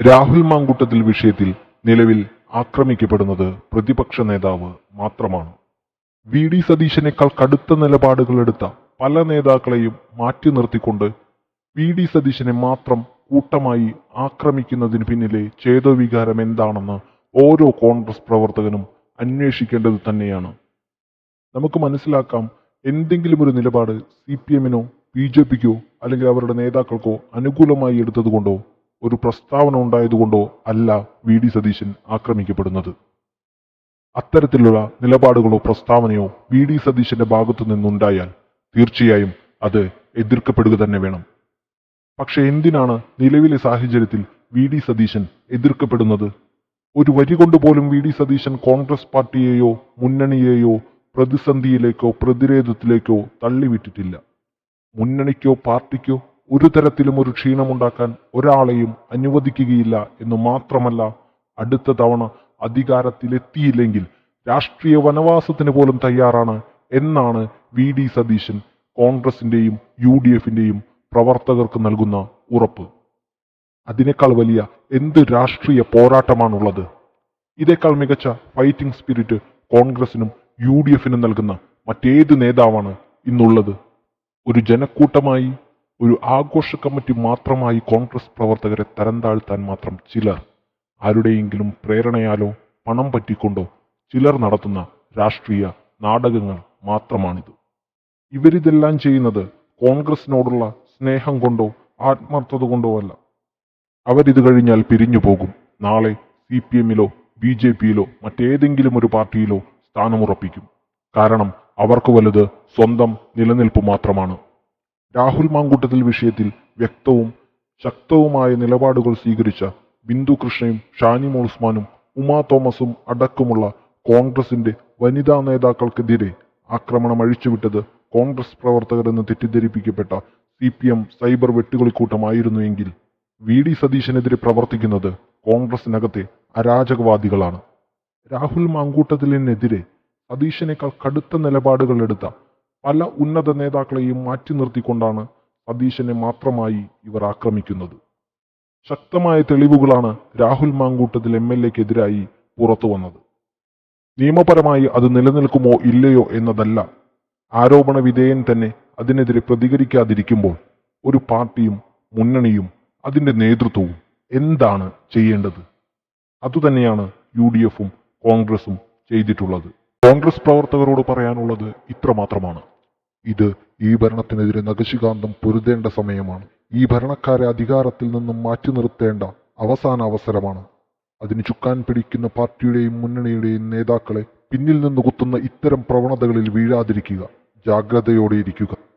രാഹുൽ മാങ്കൂട്ടത്തിൽ വിഷയത്തിൽ നിലവിൽ ആക്രമിക്കപ്പെടുന്നത് പ്രതിപക്ഷ നേതാവ് മാത്രമാണ്. വി ഡി സതീശനേക്കാൾ കടുത്ത നിലപാടുകളെടുത്ത പല നേതാക്കളെയും മാറ്റി നിർത്തിക്കൊണ്ട് വി ഡി സതീശനെ മാത്രം കൂട്ടമായി ആക്രമിക്കുന്നതിന് പിന്നിലെ ചേതോവികാരം എന്താണെന്ന് ഓരോ കോൺഗ്രസ് പ്രവർത്തകനും അന്വേഷിക്കേണ്ടത് തന്നെയാണ്. നമുക്ക് മനസ്സിലാക്കാം എന്തെങ്കിലും ഒരു നിലപാട് സി പി എമ്മിനോ ബി ജെ പിക്കോ അല്ലെങ്കിൽ അവരുടെ നേതാക്കൾക്കോ അനുകൂലമായി എടുത്തതുകൊണ്ടോ ഒരു പ്രസ്താവന ഉണ്ടായതുകൊണ്ടോ അല്ല വി ഡി സതീശൻ ആക്രമിക്കപ്പെടുന്നത്. അത്തരത്തിലുള്ള നിലപാടുകളോ പ്രസ്താവനയോ വി ഡി സതീശന്റെ ഭാഗത്തു നിന്നുണ്ടായാൽ തീർച്ചയായും അത് എതിർക്കപ്പെടുക തന്നെ വേണം. പക്ഷെ എന്തിനാണ് നിലവിലെ സാഹചര്യത്തിൽ വി ഡി സതീശൻ എതിർക്കപ്പെടുന്നത്? ഒരു വരി കൊണ്ട് പോലും വി ഡി സതീശൻ കോൺഗ്രസ് പാർട്ടിയെയോ മുന്നണിയെയോ പ്രതിസന്ധിയിലേക്കോ പ്രതിരോധത്തിലേക്കോ തള്ളിവിട്ടിട്ടില്ല. മുന്നണിക്കോ പാർട്ടിക്കോ ഒരു തരത്തിലും ഒരു ക്ഷീണമുണ്ടാക്കാൻ ഒരാളെയും അനുവദിക്കുകയില്ല എന്ന് മാത്രമല്ല അടുത്ത തവണ അധികാരത്തിലെത്തിയില്ലെങ്കിൽ രാഷ്ട്രീയ വനവാസത്തിന് പോലും തയ്യാറാണ് എന്നാണ് വി ഡി സതീശൻ കോൺഗ്രസിന്റെയും യു ഡി എഫിന്റെയും പ്രവർത്തകർക്ക് നൽകുന്ന ഉറപ്പ്. അതിനേക്കാൾ വലിയ എന്ത് രാഷ്ട്രീയ പോരാട്ടമാണുള്ളത്? ഇതേക്കാൾ മികച്ച ഫൈറ്റിംഗ് സ്പിരിറ്റ് കോൺഗ്രസിനും യു ഡി എഫിനും നൽകുന്ന മറ്റേത് നേതാവാണ് ഇന്നുള്ളത്. ഒരു ജനക്കൂട്ടമായി ഒരു ആഘോഷ കമ്മിറ്റി മാത്രമായി കോൺഗ്രസ് പ്രവർത്തകരെ തരം താഴ്ത്താൻ മാത്രം ചിലർ ആരുടെയെങ്കിലും പ്രേരണയാലോ പണം പറ്റിക്കൊണ്ടോ ചിലർ നടത്തുന്ന രാഷ്ട്രീയ നാടകങ്ങൾ മാത്രമാണിത്. ഇവരിതെല്ലാം ചെയ്യുന്നത് കോൺഗ്രസിനോടുള്ള സ്നേഹം കൊണ്ടോ ആത്മാർത്ഥത കൊണ്ടോ അല്ല. അവരിത് കഴിഞ്ഞാൽ പിരിഞ്ഞു പോകും. നാളെ സി പി എമ്മിലോ ബി ജെ പിയിലോ മറ്റേതെങ്കിലും ഒരു പാർട്ടിയിലോ സ്ഥാനമുറപ്പിക്കും. കാരണം അവർക്ക് വലുത് സ്വന്തം നിലനിൽപ്പ് മാത്രമാണ്. രാഹുൽ മാങ്കൂട്ടത്തിൽ വിഷയത്തിൽ വ്യക്തവും ശക്തവുമായ നിലപാടുകൾ സ്വീകരിച്ച ബിന്ദു കൃഷ്ണയും ഷാനിമോൾ ഉസ്മാനും ഉമാ തോമസും അടക്കമുള്ള കോൺഗ്രസിന്റെ വനിതാ നേതാക്കൾക്കെതിരെ ആക്രമണം അഴിച്ചുവിട്ടത് കോൺഗ്രസ് പ്രവർത്തകരെന്ന് തെറ്റിദ്ധരിപ്പിക്കപ്പെട്ട സി പി എം സൈബർ വെട്ടുകളിക്കൂട്ടമായിരുന്നുവെങ്കിൽ വി ഡി സതീശനെതിരെ പ്രവർത്തിക്കുന്നത് കോൺഗ്രസിനകത്തെ അരാജകവാദികളാണ്. രാഹുൽ മാങ്കൂട്ടത്തിലിനെതിരെ സതീശനേക്കാൾ കടുത്ത നിലപാടുകൾ എടുത്ത പല ഉന്നത നേതാക്കളെയും മാറ്റി നിർത്തിക്കൊണ്ടാണ് സതീശനെ മാത്രമായി ഇവർ ആക്രമിക്കുന്നത്. ശക്തമായ തെളിവുകളാണ് രാഹുൽ മാങ്കൂട്ടത്തിൽ എം എൽ എക്കെതിരായി പുറത്തു വന്നത്. നിയമപരമായി അത് നിലനിൽക്കുമോ ഇല്ലയോ എന്നതല്ല. ആരോപണ വിധേയൻ തന്നെ അതിനെതിരെ പ്രതികരിക്കാതിരിക്കുമ്പോൾ ഒരു പാർട്ടിയും മുന്നണിയും അതിന്റെ നേതൃത്വവും എന്താണ് ചെയ്യേണ്ടത്? അതുതന്നെയാണ് യു ഡി എഫും കോൺഗ്രസും ചെയ്തിട്ടുള്ളത്. കോൺഗ്രസ് പ്രവർത്തകരോട് പറയാനുള്ളത് ഇത്രമാത്രമാണ്. ഇത് ഈ ഭരണത്തിനെതിരെ നഖശികാന്തം പൊരുതേണ്ട സമയമാണ്. ഈ ഭരണക്കാരെ അധികാരത്തിൽ നിന്നും മാറ്റി നിർത്തേണ്ട അവസാന അവസരമാണ്. അതിന് ചുക്കാൻ പിടിക്കുന്ന പാർട്ടിയുടെയും മുന്നണിയുടെയും നേതാക്കളെ പിന്നിൽ നിന്ന് കുത്തുന്ന ഇത്തരം പ്രവണതകളിൽ വീഴാതിരിക്കുക. ജാഗ്രതയോടെ ഇരിക്കുക.